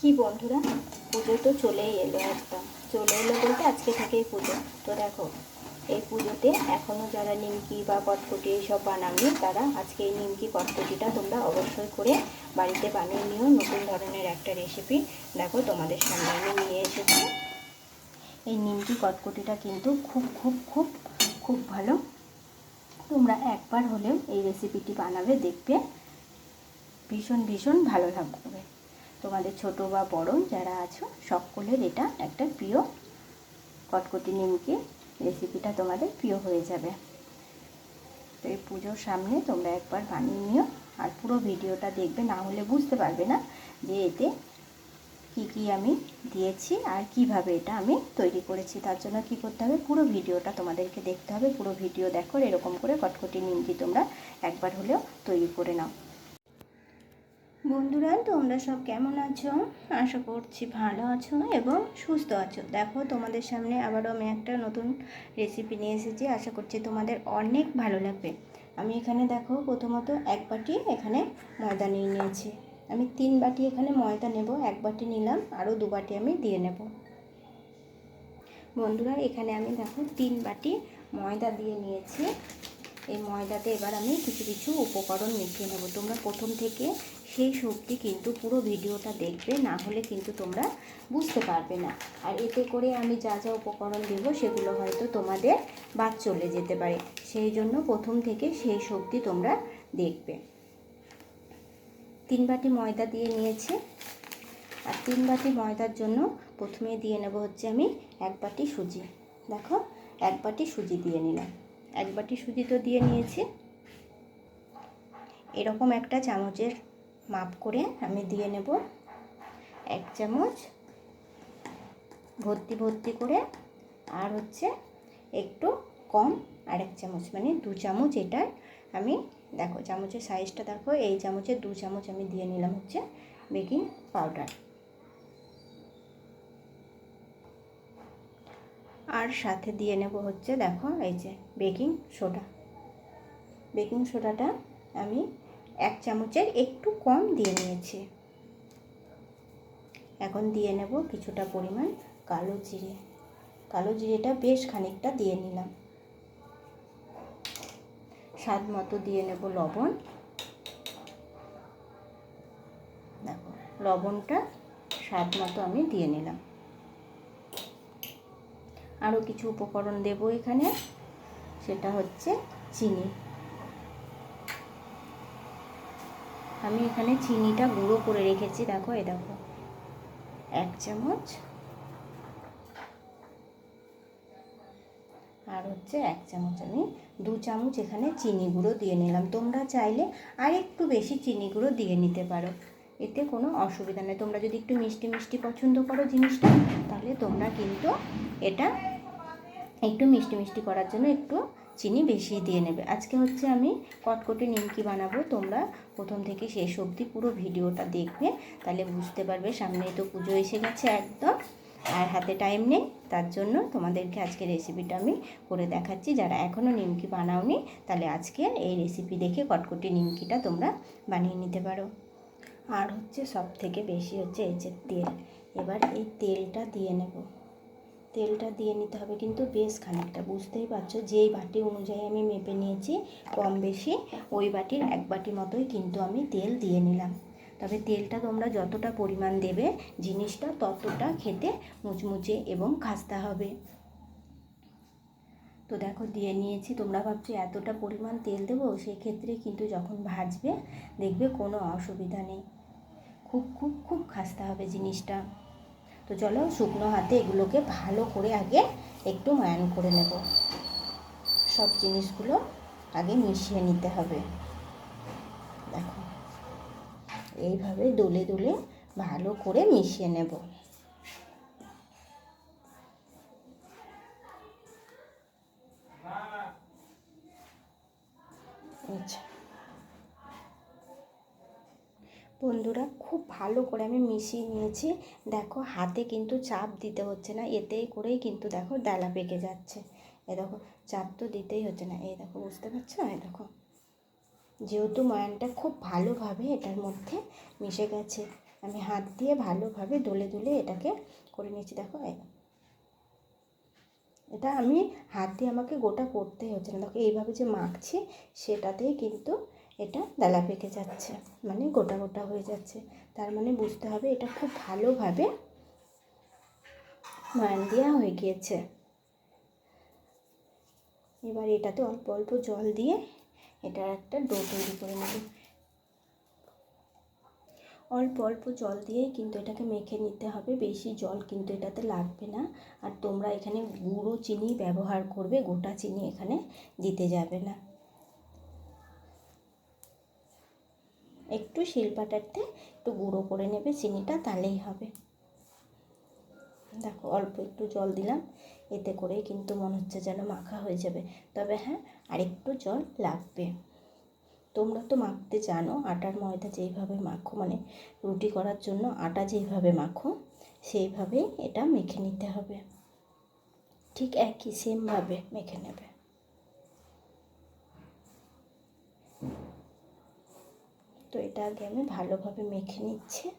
কি বন্ধুরা? পুজো তো চলেই এলো একদম। চলে এলো বলতে আজকে থেকেই পুজো। তো দেখো, এই পুজোতে এখনও যারা নিমকি বা কটকটি এইসব বানাওনি তারা আজকে এই নিমকি কটকটিটা তোমরা অবশ্যই করে বাড়িতে বানিয়ে নিও। নতুন ধরনের একটা রেসিপি দেখো, তোমাদের সামনে আমি নিয়ে এসেছি। এই নিমকি কটকটিটা কিন্তু খুব খুব খুব খুব ভালো। তোমরা একবার হলেও এই রেসিপিটি বানাবে, দেখবে ভীষণ ভীষণ ভালো লাগবে। তোমাদের ছোট বা বড় যারা আছো, সকলের এটা একটা প্রিয় কটকটি নিমকি রেসিপিটা তোমাদের প্রিয় হয়ে যাবে। তো এই পুজোর সামনে তোমরা একবার বানিয়ে নিও আর পুরো ভিডিওটা দেখবে, না হলে বুঝতে পারবে না যে এতে কি কি আমি দিয়েছি আর কীভাবে এটা আমি তৈরি করেছি। তার জন্য কি করতে হবে, পুরো ভিডিওটা তোমাদেরকে দেখতে হবে। পুরো ভিডিও দেখো এরকম করে কটকটি নিমকি তোমরা একবার হলেও তৈরি করে নাও। বন্ধুরা, তোমরা সব কেমন আছো? আশা করছি ভালো আছো এবং সুস্থ আছো। দেখো, তোমাদের সামনে আবারও আমি একটা নতুন রেসিপি নিয়ে এসেছি। আশা করছি তোমাদের অনেক ভালো লাগবে। আমি এখানে দেখো, প্রথমত এক বাটি এখানে ময়দা নিয়ে নিয়েছি। আমি তিন বাটি এখানে ময়দা নেব, এক বাটি নিলাম, আরও দু বাটি আমি দিয়ে নেব। বন্ধুরা, এখানে আমি দেখো তিন বাটি ময়দা দিয়ে নিয়েছি। এই ময়দাতে এবার আমি কিছু কিছু উপকরণ মিশিয়ে নেব। তোমরা প্রথম থেকে সেই সবজি কিন্তু পুরো ভিডিওটা দেখবে, না হলে কিন্তু তোমরা বুঝতে পারবে না। আর এতে করে আমি যা যা উপকরণ দেব সেগুলো হয়তো তোমাদের বাদ চলে যেতে পারে। সেই জন্য প্রথম থেকে সেই সবজি তোমরা দেখবে। তিন বাটি ময়দা দিয়ে নিয়েছি। আর তিন বাটি ময়দার জন্য প্রথমে দিয়ে নেব হচ্ছে আমি এক বাটি সুজি। দেখো, এক বাটি সুজি দিয়ে নিলাম। এক বাটি সুজি তো দিয়ে নিয়েছি। এরকম একটা চামচের মাপ করে আমি দিয়ে নেব। এক চামচ ভর্তি ভর্তি করে আর হচ্ছে একটু কম আর এক চামচ মানে দু চামচ এটার আমি, দেখো চামচের সাইজটা দেখো, এই চামচের দু চামচ আমি দিয়ে নিলাম হচ্ছে বেকিং পাউডার আর সাথে দিয়ে নেব হচ্ছে, দেখো, এই যে বেকিং সোডা। বেকিং সোডাটা আমি এক চামচের একটু কম দিয়ে নিয়েছি। এখন দিয়ে নেব কিছুটা পরিমাণ কালো জিরে। কালো জিরেটা বেশ খানিকটা দিয়ে নিলাম। স্বাদ মতো দিয়ে নেব লবণ। দেখো, লবণটা স্বাদ মতো আমি দিয়ে নিলাম। আরও কিছু উপকরণ দেব এখানে। সেটা হচ্ছে চিনি। আমি এখানে চিনিটা গুঁড়ো করে রেখেছি, দেখো, এ দেখো। এক চামচ। আর হচ্ছে এক চামচ আমি, দু চামচ এখানে চিনি গুঁড়ো দিয়ে নিলাম। তোমরা চাইলে আর একটু বেশি চিনি গুঁড়ো দিয়ে নিতে পারো। এতে কোনো অসুবিধা নেই। তোমরা যদি একটু মিষ্টি মিষ্টি পছন্দ করো জিনিসটা, তাহলে তোমরা কিন্তু এটা একটু মিষ্টি মিষ্টি করার জন্য একটু চিনি বেশি দিয়ে নেবে। আজকে হচ্ছে আমি কটকটি নিমকি বানাবো। তোমরা প্রথম থেকে শেষ অবধি পুরো ভিডিওটা দেখবে, তাহলে বুঝতে পারবে সামনে তো পুজো এসে গেছে একদম। আর হাতে টাইম নেই, তার জন্য তোমাদেরকে আজকে রেসিপিটা আমি করে দেখাচ্ছি। যারা এখনও নিমকি বানাওনি, তাহলে আজকে এই রেসিপি দেখে কটকটি নিমকিটা তোমরা বানিয়ে নিতে পারো। আর হচ্ছে সব থেকে বেশি হচ্ছে এই যে তেল। এবার এই তেলটা দিয়ে নেব। তেলটা দিয়ে নিতে হবে কিন্তু বেশ খানিকটা, বুঝতেই পারছ? যেই বাটি অনুযায়ী আমি মেপে নিয়েছি, কম বেশি ওই বাটির এক বাটি মতোই কিন্তু আমি তেল দিয়ে নিলাম। তবে তেলটা তোমরা যতটা পরিমাণ দেবে, জিনিসটা ততটা খেতে মুচমুচে এবং খাস্তা হবে। তো দেখো, দিয়ে নিয়েছি। তোমরা ভাবছ, এতটা পরিমাণ তেল দেবো? সেক্ষেত্রে কিন্তু যখন ভাজবে, দেখবে কোনো অসুবিধা নেই। খুব খুব খুব খাস্তা হবে জিনিসটা। তো চলো শুকনো হাতে এগুলোকে ভালো করে আগে একটু ময়ান করে নেব। সব জিনিসগুলো আগে মিশিয়ে নিতে হবে। দেখো, এইভাবে দোলে দোলে ভালো করে মিশিয়ে নেব। বন্ধুরা, খুব ভালো করে আমি মিশিয়ে নিয়েছি। দেখো, হাতে কিন্তু চাপ দিতে হচ্ছে না এতেই করেই কিন্তু দেখো ডালা পেকে যাচ্ছে। এ দেখো, চাপ তো দিতেই হচ্ছে না। এই দেখো, বুঝতে পারছ? এই দেখো। যেহেতু ময়ানটা খুব ভালোভাবে এটার মধ্যে মিশে গেছে, আমি হাত দিয়ে ভালোভাবে দোলে দোলে এটাকে করে নিয়েছি। দেখো। এটা আমি হাত দিয়ে আমাকে গোটা করতেই হচ্ছে না। দেখো, এইভাবে যে মাখছি, সেটাতেই কিন্তু এটা ডালা পেকে যাচ্ছে মানে গোটা গোটা হয়ে যাচ্ছে। তার মানে বুঝতে হবে এটা খুব ভালোভাবে ময়ান দেওয়া হয়ে গিয়েছে। এবার এটাতে অল্প অল্প জল দিয়ে এটার একটা ডো তৈরি করে নেব। অল্প অল্প জল দিয়ে কিন্তু এটাকে মেখে নিতে হবে, বেশি জল কিন্তু এটাতে লাগবে না। আর তোমরা এখানে গুঁড়ো চিনি ব্যবহার করবে, গোটা চিনি এখানে দিতে যাবে না। একটু শিলপাটাতে একটু গুঁড়ো করে নেবে, চিনিটা তাহলেই হবে। দেখো, অল্প একটু জল দিলাম, এতে করেই কিন্তু মনে হচ্ছে যেন মাখা হয়ে যাবে। তবে হ্যাঁ আরেকটু জল লাগবে। তোমরা তো মাখতে জানো, আটার ময়দা যেইভাবে মাখো মানে রুটি করার জন্য আটা যেইভাবে মাখো, সেইভাবেই এটা মেখে নিতে হবে। ঠিক একই সেমভাবে মেখে নেবে। তো এটা আগে আমি ভালোভাবে মেখে নিচ্ছি।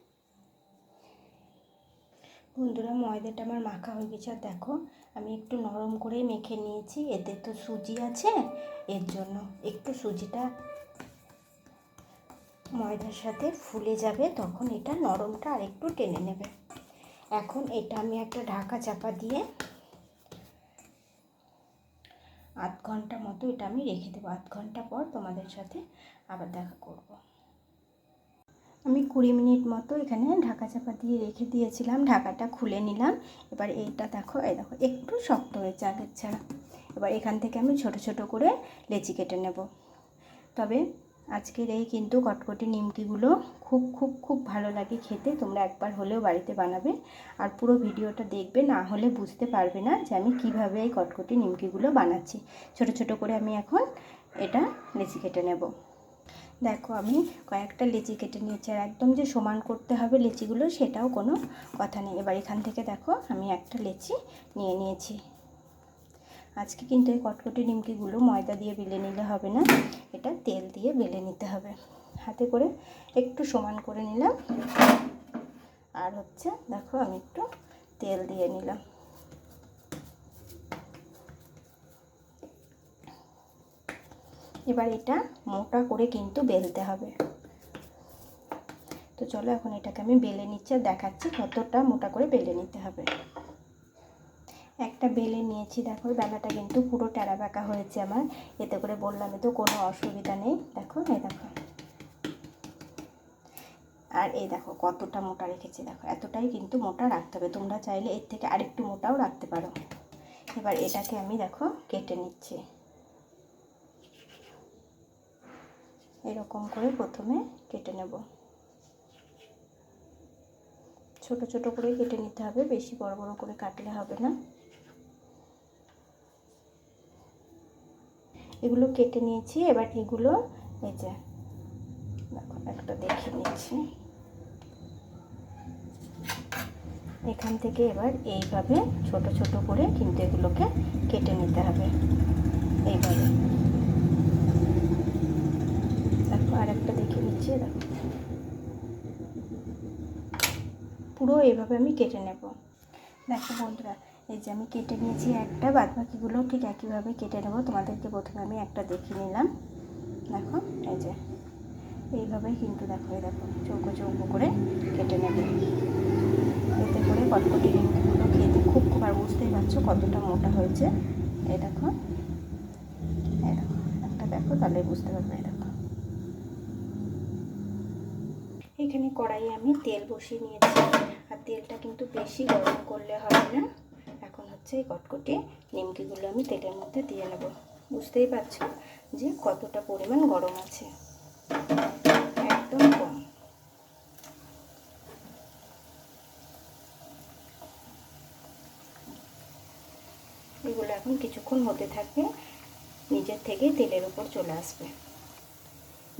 বন্ধুরা, ময়দাটা আমার মাখা হয়ে গেছে। আর দেখো, আমি একটু নরম করে মেখে নিয়েছি। এতে তো সুজি আছে। এর জন্য একটু সুজিটা ময়দার সাথে ফুলে যাবে, তখন এটা নরমটা আর একটু টেনে নেবে। এখন এটা আমি একটা ঢাকা চাপা দিয়ে আধ ঘণ্টা মতো এটা আমি রেখে দেবো। আধ ঘণ্টা পর তোমাদের সাথে আবার দেখা করব। আমি কুড়ি মিনিট মতো এখানে ঢাকা চাপা দিয়ে রেখে দিয়েছিলাম, ঢাকাটা খুলে নিলাম। এবার এইটা দেখো, এই দেখো, একটু শক্ত হয়েছে আগের ছাড়া। এবার এখান থেকে আমি ছোট ছোট করে লেচি কেটে নেব। তবে আজকের এই কিন্তু কটকটি নিমকিগুলো খুব খুব খুব ভালো লাগে খেতে। তোমরা একবার হলেও বাড়িতে বানাবে। আর পুরো ভিডিওটা দেখবে, না হলে বুঝতে পারবে না যে আমি কীভাবে এই কটকটি নিমকিগুলো বানাচ্ছি। ছোট ছোট করে আমি এখন এটা লেচি কেটে নেব। দেখো আমি কয়েকটা লেচি কেটে নিয়েছি আর একদম যে সমান করতে হবে লেচিগুলো সেটাও কোনো কথা নেই। এবার এখান থেকে দেখো আমি একটা লেচি নিয়ে নিয়েছি। আজকে কিন্তু এই কটকটি নিমকিগুলো ময়দা দিয়ে বেলে নিলে হবে না, এটা তেল দিয়ে বেলে নিতে হবে। হাতে করে একটু সমান করে নিলাম। আর হচ্ছে দেখো আমি একটু তেল দিয়ে নিলাম। এবার এটা মোটা করে কিন্তু বেলতে হবে। তো চলো এখন এটাকে আমি বেলে নিচ্ছি আর দেখাচ্ছি কতটা মোটা করে বেলে নিতে হবে। একটা বেলে নিয়েছি, দেখো বেলাটা কিন্তু পুরো টেরা বেঁকা হয়েছে আমার। এতে করে বললাম তো কোনো অসুবিধা নেই। দেখো, এই দেখো। আর এই দেখো, কতটা মোটা রেখেছি, দেখো। এতটাই কিন্তু মোটা রাখতে হবে। তোমরা চাইলে এর থেকে আরেকটু মোটাও রাখতে পারো। এবার এটাকে আমি, দেখো, কেটে নিচ্ছি। এরকম করে প্রথমে কেটে নেব। ছোট ছোট করে কেটে নিতে হবে, বেশি বড় বড় করে কাটলে হবে না। এগুলো কেটে নিয়েছি, এবার এগুলো এই যে, দেখো, একটা দেখে নিচ্ছি। এখান থেকে এবার এইভাবে ছোট ছোট করে কিন্তু এগুলোকে কেটে নিতে হবে। এইভাবে দেখো আর একটা দেখে নিচ্ছি দেখো পুরো এইভাবে আমি কেটে নেব। দেখো বন্ধুরা, এই যে আমি কেটে নিয়েছি একটা বাদ বাকিগুলো ঠিক একইভাবে কেটে নেব। তোমাদেরকে প্রথমে আমি একটা দেখিয়ে নিলাম। দেখো, এই যে। এইভাবে কিন্তু দেখো, এই দেখো, চৌকো চৌকো করে কেটে নেবে। এতে করে কটকটি রিঙ্কিগুলো খেতে খুব খুব, আর বুঝতেই পারছ কতটা মোটা হয়েছে। এই দেখো। এই দেখো, একটা দেখো, তাহলে বুঝতে পারবে, এই দেখো। এখানে কড়াইয়ে আমি তেল বসিয়ে নিয়েছি। আর তেলটা কিন্তু বেশি গরম করলে হবে না। এখন হচ্ছে এই কটকটি নিমকিগুলো আমি তেলের মধ্যে দিয়ে নেব। বুঝতেই পারছ যে কতটা পরিমাণ গরম আছে। একদম কম। এগুলো এখন কিছুক্ষণ হতে থাকবে। নিজের থেকে তেলের ওপর চলে আসবে।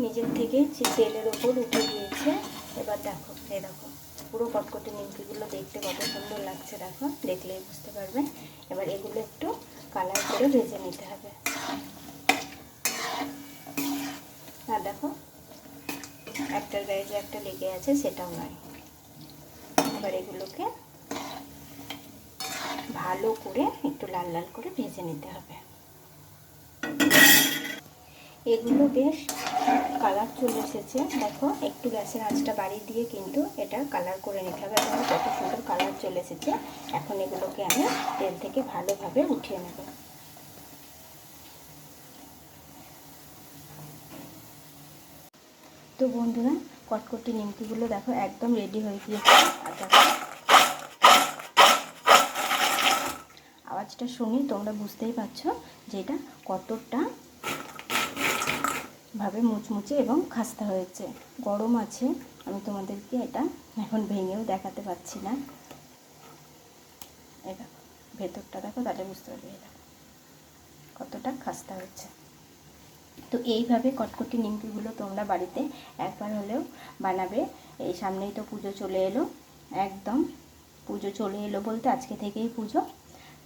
নিজের থেকে তেলের ওপর উঠে গিয়েছে এবার দেখো, এই দেখো, পুরো কটকটি নিমকিগুলো দেখতে কত সুন্দর লাগছে, দেখো, দেখলেই বুঝতে পারবে। এবার এগুলো একটু কালার করে ভেজে নিতে হবে। আর দেখো, একটার গায়ে যে একটা লেগে আছে সেটাও নয়। এবার এগুলোকে ভালো করে একটু লাল লাল করে ভেজে নিতে হবে। এগুলো বেশ কালার চলে এসেছে। দেখো, একটু গ্যাসের আঁচটা বাড়িয়ে দিয়ে কিন্তু এটা কালার করে নিতে হবে। দেখো, কত সুন্দর কালার চলে এসেছে। এখন এগুলোকে আমি তেল থেকে ভালোভাবে উঠিয়ে নেব। তো বন্ধুরা, কটকটি নিমকিগুলো দেখো একদম রেডি হয়ে গিয়েছে। আওয়াজটা শুনি তোমরা বুঝতেই পারছ যে এটা কতটা ভাবে মুচমুচে এবং খাস্তা হয়েছে। গরম আছে, আমি তোমাদেরকে এটা এখন ভেঙেও দেখাতে পাচ্ছি না। এটা ভেতরটা দেখো, তাহলে বুঝতে পারবে এটা কতটা খাস্তা হচ্ছে তো এইভাবে কটকটি নিমকিগুলো তোমরা বাড়িতে একবার হলেও বানাবে। এই সামনেই তো পুজো চলে এলো, একদম। পুজো চলে এলো বলতে আজকে থেকেই পুজো।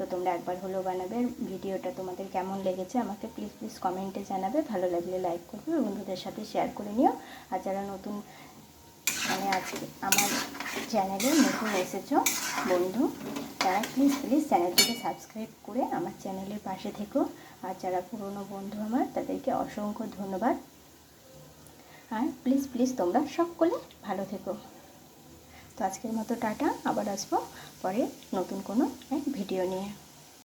তো তোমরা একবার হলেও বানাবে। ভিডিওটা তোমাদের কেমন লেগেছে আমাকে প্লিজ প্লিজ কমেন্টে জানাবে। ভালো লাগলে লাইক করবে বন্ধুদের সাথে শেয়ার করে নিও। আর যারা নতুন মানে আজকে আমার চ্যানেলে নতুন এসেছ, বন্ধু, তারা প্লিজ প্লিজ চ্যানেলটিকে সাবস্ক্রাইব করে আমার চ্যানেলের পাশে থেকো। আর যারা পুরনো বন্ধু আমার, তাদেরকে অসংখ্য ধন্যবাদ। আর প্লিজ প্লিজ তোমরা সকলে ভালো থেকো। তো আজকের মতো টাটা আবার আসব পরে নতুন কোনো এক ভিডিও নিয়ে।